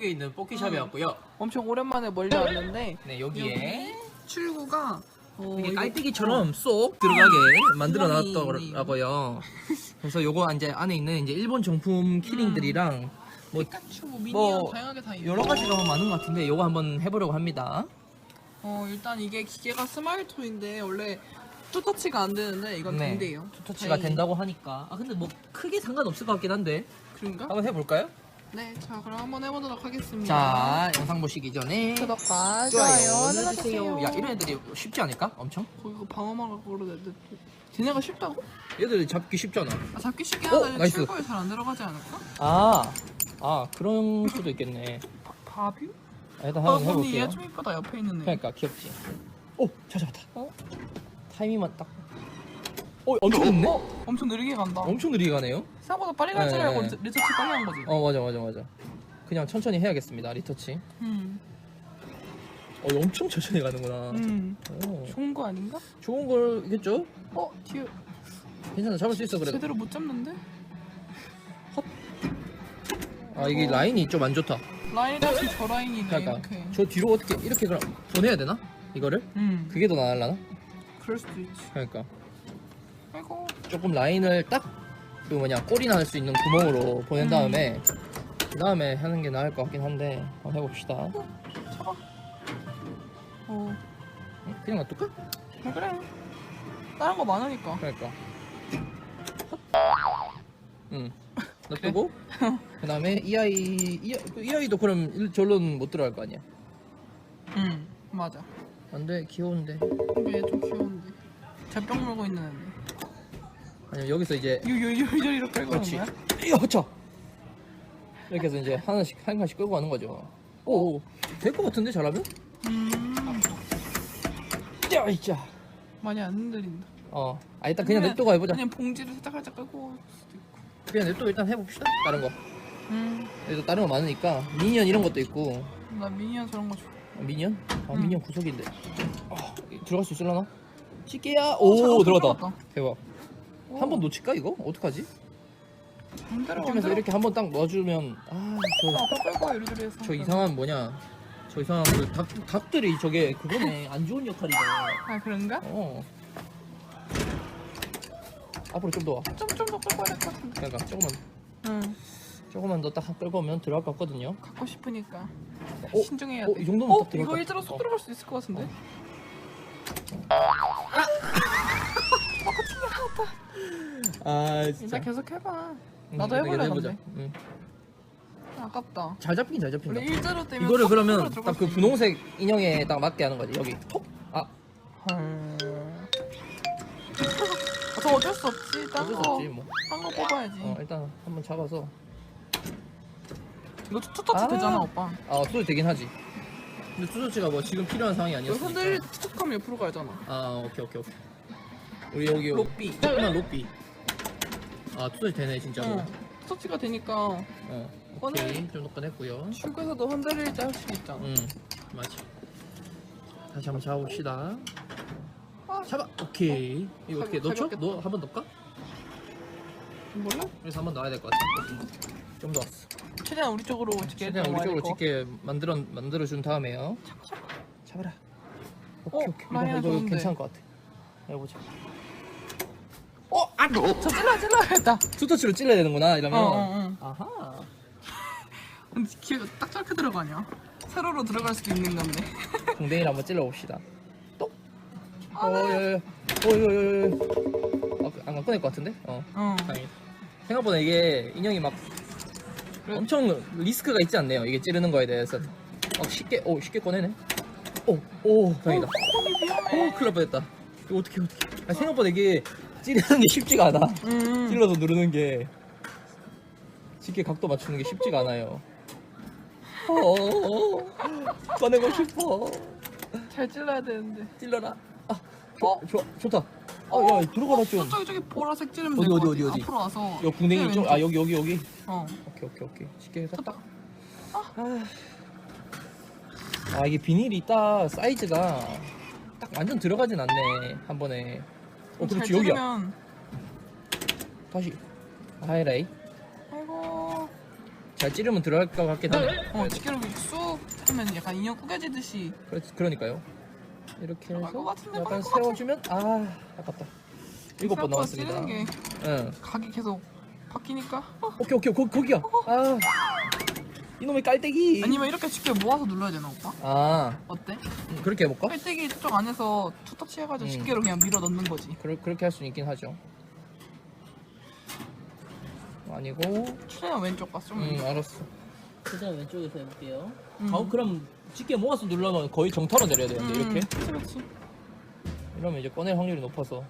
한국에 있는 뽑기샵이었고요. 엄청 오랜만에 멀리 왔는데 네 여기에 출구가 어, 이게 이거- 깔때기처럼 쏙 들어가게 만들어 구멍이 놨더라고요. 그래서 요거 이제 안에 있는 이제 일본 정품 키링들이랑 뭐 피카츄, 미니언 뭐 다양하게 다 있고 여러 가지가 많은 것 같은데 요거 한번 해보려고 합니다. 어 일단 이게 기계가 스마일토인데 원래 투터치가 안 되는데 이건 된대요. 터치가 다행히. 된다고 하니까. 아 근데 뭐 크게 상관없을 것 같긴 한데 그런가? 한번 해볼까요? 네, 자 그럼 한번 해보도록 하겠습니다. 자 영상 보시기 전에 구독과 좋아요 눌러주세요. 야 이런 애들이 쉽지 않을까? 엄청? 거기가 방어막을 걸어냈는데 쟤네가 쉽다고? 얘들 잡기 쉽잖아. 아, 잡기 쉽게 어, 하다 나이스. 출구에 잘안 들어가지 않을까? 아, 아 그런 수도 있겠네. 바, 바뷰? 아, 일단 아, 한번 언니 해볼게요. 얘좀 이쁘다 옆에 있는 애. 그러니까 귀엽지. 오, 잘 잡았다. 어? 타이밍만 딱. 어, 엄청 늦네? 어? 엄청 느리게 간다. 엄청 느리게 가네요. 생각보다 빨리 갈 줄 네, 알고 네. 리서치 빨리 한 거지. 어, 맞아, 맞아, 맞아. 그냥 천천히 해야겠습니다. 리터치. 음, 어, 엄청 천천히 가는구나. 음. 오, 좋은 거 아닌가? 좋은 걸겠죠? 어, 뒤에 괜찮아, 잡을 수 있어 그래. 제대로 못 잡는데? 아, 이게 라인이 좀 안 좋다. 라인이 다시 저 라인이네 그러니까 이렇게. 저 뒤로 어떻게 이렇게 그럼 보내야 되나? 이거를? 음, 그게 더 나을라나? 그럴 수도 있지. 그러니까 아이고, 조금 라인을 딱 그 뭐냐 꼬리나 할수 있는 구멍으로 보낸 음. 다음에 그 다음에 하는 게 나을 것 같긴 한데 한번 해봅시다. 어, 그냥 놔둘까? 아, 그래. 다른 거 많으니까. 그러니까. 응. 놔두고 그 다음에 이 아이 이, 아이- 이 아이도 그럼 일- 절로는 못 들어갈 거 아니야. 응, 맞아. 안돼 귀여운데. 근데 얘 좀 귀여운데. 젖병 물고 있는 애인데. 아니 여기서 이제 유유유유유로 끌고 오는 그렇지. 거야? 이야 허쳐. 이렇게 해서 이제 하나씩 한 칸씩 끌고 가는 거죠. 오, 될것 같은데 잘하면? 음, 야, 이자. 많이 안 흔들린다. 어, 아 일단 그냥 냅두고 해보자. 그냥 봉지를 살짝 살짝 끌고 올 수도 있고. 그냥 냅두고 일단 해봅시다. 다른 거. 음, 그래도 다른 거 많으니까 미니언 이런 것도 있고. 나 미니언 저런 거 좋아. 아, 미니언? 아 응. 미니언 구석인데. 아, 들어갈 수 있을라나? 찌개야. 어, 오 잠깐 들어갔다. 들어갔다. 대박. 한 번 놓칠까 이거? 어떡하지? 안 들어가. 안 이쪽에서. 이렇게 한 번 딱 넣어주면 아저 아, 이리저리 해서. 저 이상한 뭐냐? 저 이상한 그 닭, 닭들이 저게 그거네 안 좋은 역할이다. 아, 그런가? 어. 앞으로 좀더 와. 좀좀 더 끌고 와야 될 것 같은데. 그러니까 조금만 응, 조금만 더 딱 끌고 오면 들어갈 것 같거든요. 갖고 싶으니까. 어? 신중해야 어, 돼. 이 정도면 어? 딱 들어갈 이거 것 일자로 같아. 어. 들어갈 수 있을 것 같은데? 아 일단 계속 해봐. 응, 나도 일단 해볼래. 근데. 응. 아깝다. 잘 잡히긴 잘 잡힌다. 일자로 때문에 이거를 쏙 그러면 딱수그 분홍색 인형에 딱 맞게 하는 거지. 여기 톡. 아 헐. 아, 저 어쩔 수 없지. 딴 어쩔 수 거, 없지 뭐. 딴 거 뽑아야지. 어, 일단 한번 잡아서. 이거 투터치 아. 되잖아, 오빠. 아 투도 되긴 하지. 근데 투조치가 뭐 지금 필요한 상황이 이거 아니었어. 흔들 툭하면 옆으로 가잖아. 아 오케이 오케이 오케이. 우리 여기 로삐. 조그만 로삐. 아 투조치 되네 진짜로. 응. 투터치가 되니까 어. 오케이 좀 더 꺼냈고요. 출구에서도 흔들릴 때할수 있잖아. 응 맞아. 다시 한번 잡아봅시다. 아, 잡아. 오케이. 이거 어떻게 넣죠? 가볍겠다. 넣어 한번 넣을까? 몰라? 그래서 한번 넣어야 될 것 같아. 좀 더. 최대한 우리 쪽으로 찍게 최대한 우리 쪽으로. 찍게 만들어 만들어 준 다음에요. 잡아라. 오케이 어, 오케이. 이거, 이거 좋은데. 괜찮을 것 같아. 해보자. 어, 아, 저 찔러 찔러야겠다. 투터치로 찔러야 되는구나 이러면. 어, 어, 어. 아하. 근데 기회가 딱 저렇게 들어가냐? 세로로 들어갈 수도 있는 건데. 궁뎅이를 한번 찔러 봅시다. 또. 아, 어, 네. 예, 예. 어, 예, 예, 예. 아, 그- 안 꺼낼 것 같은데? 어. 어. 다행이다. 생각보다 이게 인형이 막. 엄청 리스크가 있지 않네요. 이게 찌르는 거에 대해서. 어, 쉽게, 오, 쉽게 꺼내네. 오, 오, 다행이다. 오, 큰일 날 뻔했다. 이거 어떻게, 어떻게. 아, 생각보다 이게 찌르는 게 쉽지가 않아. 음. 찔러서 누르는 게 쉽게 각도 맞추는 게 쉽지가 않아요. 어, 꺼내고 싶어. 잘 찔러야 되는데. 찔러라. 아, 어? 좋아, 좋다. 아, 야, 들어가라 좀. 저기 저기 보라색 찌르면 어디, 될것 어디, 같아. 어디, 어디? 앞으로 와서. 여 궁뎅이. 쪽, 아 여기 여기 여기. 어. 오케이 오케이 오케이. 쉽게 해서. 쳤다. 아, 아 이게 비닐이 딱 사이즈가 딱 완전 들어가진 않네 한 번에. 어 잘 그렇지 여기야. 찌르면. 다시. 하이라이. 아이고. 잘 찌르면 들어갈 것 같긴 하네. 어 집게로 쑥 하면 약간 인형 꾸겨지듯이 그렇, 그러니까요. 이렇게 들어갈 것 해서 같은데, 약간 것 같아. 세워주면 아 아깝다. 일곱 번 생각보다 남았습니다. 찌르는 게 응. 각이 계속 바뀌니까 어. 오케이 오케이 거, 거기야. 아 이놈의 깔때기. 아니면 이렇게 집게 모아서 눌러야 되나 오빠? 아 어때? 음, 그렇게 해볼까? 깔때기 쪽 안에서 투터치 해가지고 음. 집게로 그냥 밀어 넣는 거지 그러, 그렇게 할 수 있긴 하죠. 아니고 최대한 왼쪽 봤어 좀음 알았어. 최대한 왼쪽에서 해볼게요. 음. 아 그럼 집게 모아서 누르면 거의 정타로 내려야 되는데 음, 이렇게 그치 그치 이러면 이제 꺼낼 확률이 높아서.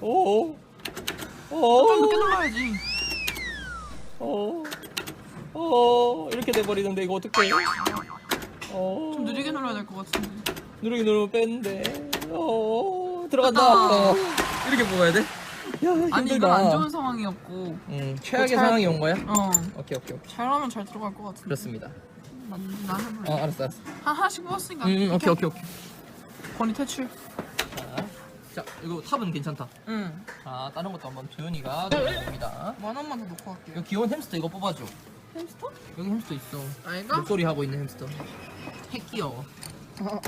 오. 좀 오. 늦게 눌러야지 오. 오. 이렇게 돼버리는데 이거 어떡해? 오. 좀 느리게 눌러야 될 것 같은데 누르기 누르면 빼는데. 오. 들어간다. 어. 이렇게 뽑아야 돼? 야 힘들다. 아니 이건 안 좋은 상황이었고 음 최악의 잘- 상황이 온 거야? 어 오케이 오케이 오케이. 잘하면 잘 들어갈 것 같은데 그렇습니다. 난, 난 해볼래 어 알았어 알았어. 한 하나씩 뽑았으니까 음, 음 오케이 오케이 오케이. 권위 퇴출 자, 자 이거 탑은 괜찮다. 응 자 다른 것도 한번 조연이가 도전해봅니다. 만 원만 더 넣고 갈게요 여기 귀여운 햄스터 이거 뽑아줘. 햄스터? 여기 햄스터 있어. 아이가? 목소리 하고 있는 햄스터. 핵 귀여워. 어어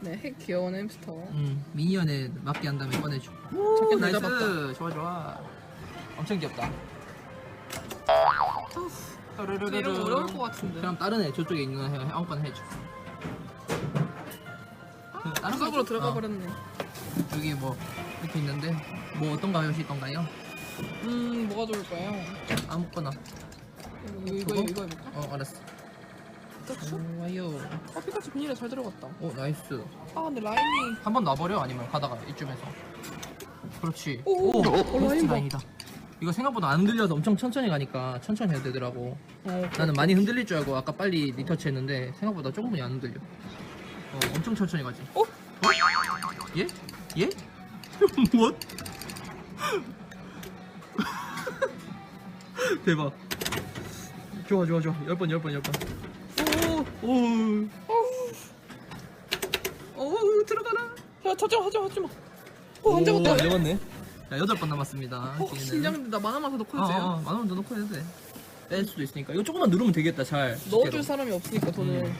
네, 핵 귀여운 햄스터 음 미니언에 맞게 한 다음에 꺼내줘. 작게 나이스. 잡았다 좋아 좋아. 엄청 귀엽다. 이러면 어려울 것 같은데 그럼 다른 애 저쪽에 있는 애 아무거나 해줘. 그 다른 구석으로 거- 들어가 어, 버렸네 여기 뭐 이렇게 있는데 뭐 어떤 거 하실 건가요? 음 뭐가 좋을까요? 아무거나. 이거 이거? 이거 해볼까? 어 알았어. 피카츄? 좋아요. 아 피카츄 비닐에 잘 들어갔다 오 나이스. 아 근데 라인이 한 번 놔버려 아니면 가다가 이쯤에서. 그렇지. 오, 오, 오, 라인 봐. 라인이다. 이거 생각보다 안 흔들려서 엄청 천천히 가니까 천천히 해야 되더라고. 어, 나는 많이 흔들릴 줄 알고 아까 빨리 리터치 했는데 생각보다 조금은 안 흔들려. 어, 엄청 천천히 가지. 어? 예? 예? 무엇? 대박. 좋아 좋아 좋아. 열번 열번 열 번. 오 오. 오 들어가라. 야마 하지 마 하지 마 어, 안 잡았다 잡았네. 자 여덟 번 남았습니다. 어, 긴장돼 나 만화만 더 넣고 해도 아? 아, 만원더 넣고 해도 돼. 뺄 수도 있으니까. 이거 조금만 누르면 되겠다. 잘. 넣어줄 집게로. 사람이 없으니까 돈을 음.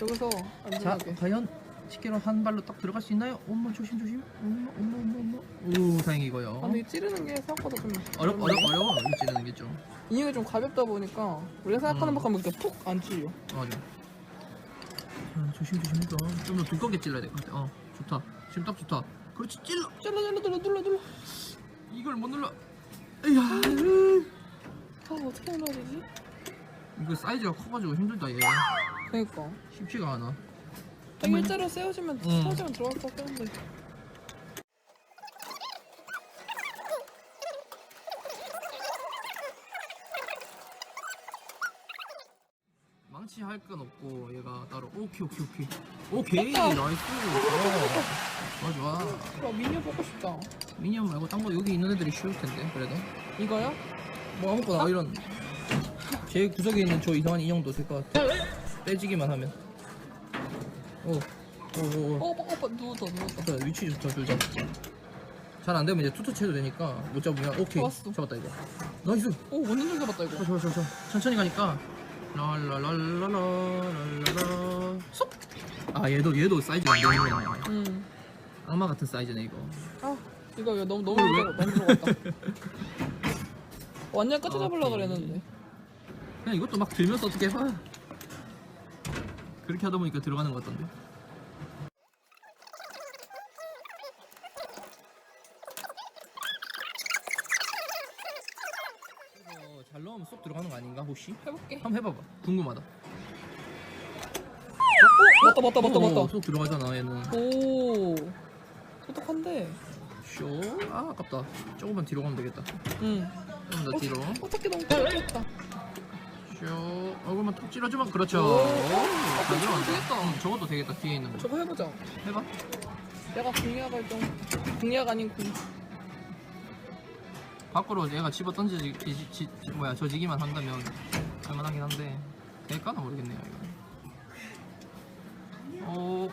여기서 자, 안전하게 과연 집게로 한 발로 딱 들어갈 수 있나요? 엄마 조심 조심. 엄마 엄마 엄마 엄마. 오 다행히 이거요. 아 근데 이 찌르는 게 생각보다 좀 어렵 어렵 어려워. 찌르는 게 좀. 인형이 좀 가볍다 보니까 우리가 생각하는 음. 만큼 이렇게 푹 안 찔려 맞아. 자, 조심 조심 해서 좀더 두껍게 찔러야 될 것 같아. 어 좋다. 지금 딱 좋다. 그렇지 찔러. 찔러 찔러 눌러 눌러 눌러 이걸 못 눌러. 에이야. 아 어떻게 눌러야 되지? 이거 사이즈가 커가지고 힘들다 얘. 그니까 쉽지가 않아. 딱 일자로 세워지면 음. 세워지면 들어갈 것 같긴 한데. 망치 할 건 없고 얘가 따로 오케이 오케이 오케이. 오케이 나이스. 좋아. 좋아 좋아. 와 미니어 보고 싶다. 미니언 말고 딴 거 여기 있는 애들이 쉬울 텐데 그래도. 이거요? 뭐 아무거나 이런. 제 구석에 있는 저 이상한 인형도 될 것 같아. 빼지기만 하면 오 오 오 어 오빠 오빠 누웠다 누웠다 위치 좋다 둘다 잘 안 되면 이제 투투치 해도 되니까 못 잡으면 오케이. 좋았어. 잡았다 이거. 나이스. 오 완전 잘 잡았다 이거. 좋아 좋아 좋아 좋아. 천천히 가니까. 랄랄랄랄랄랄라 쏙! 아 얘도 얘도 사이즈가 안 되는 거야 음. 악마 같은 사이즈네 이거. 아 이거 이거 너무 너무 왜? 너무 들어갔다. 완전 끝에 잡으려고 오케이. 그랬는데. 그냥 이것도 막 들면서 어떻게 해봐 그렇게 하다 보니까 들어가는 것 같던데. 이거 잘 넣으면 쏙 들어가는 거 아닌가 혹시? 해볼게. 한번 해봐봐. 궁금하다. 어, 맞다 맞다 맞다 어, 맞다. 쏙 들어가잖아 얘는. 오 똑똑한데? 쇼? 아 아깝다. 조금만 뒤로 가면 되겠다. 응. 조금 더 뒤로. 어떻게 너무 짧겠다 쇼 얼굴만 톡 찔러주면 그렇죠. 오. 아, 잘 저거 들어간다 되겠다. 응, 저것도 되겠다 뒤에 있는 거. 저거 해보자. 해봐. 내가 공략을 좀 공략 아닌 공. 밖으로 얘가 집어 던지지 지, 지, 지- 뭐야 저지기만 한다면 할만하긴 한데. 될까나 모르겠네요 이거. 오.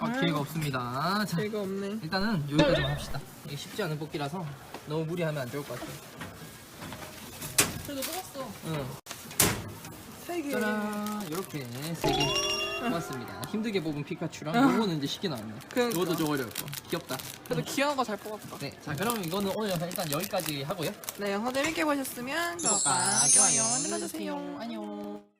아, 아유. 기회가 없습니다. 자 재가 없네. 일단은 여기까지만 합시다. 이게 쉽지 않은 뽑기라서 너무 무리하면 안 좋을 것 같아. 그래도 뽑았어. 응. 세 개. 짜란 이렇게 세개 뽑았습니다. 힘들게 뽑은 피카츄랑 요거는 이제 쉽게 나왔네. 그러니까. 이것도 좀 어려웠고 귀엽다. 그래도 귀여운 거 잘 뽑았다. 네, 자 그럼 이거는 오늘 영상 일단 여기까지 하고요. 네, 영상 재밌게 보셨으면 구독과 좋아요 눌러주세요. 안녕.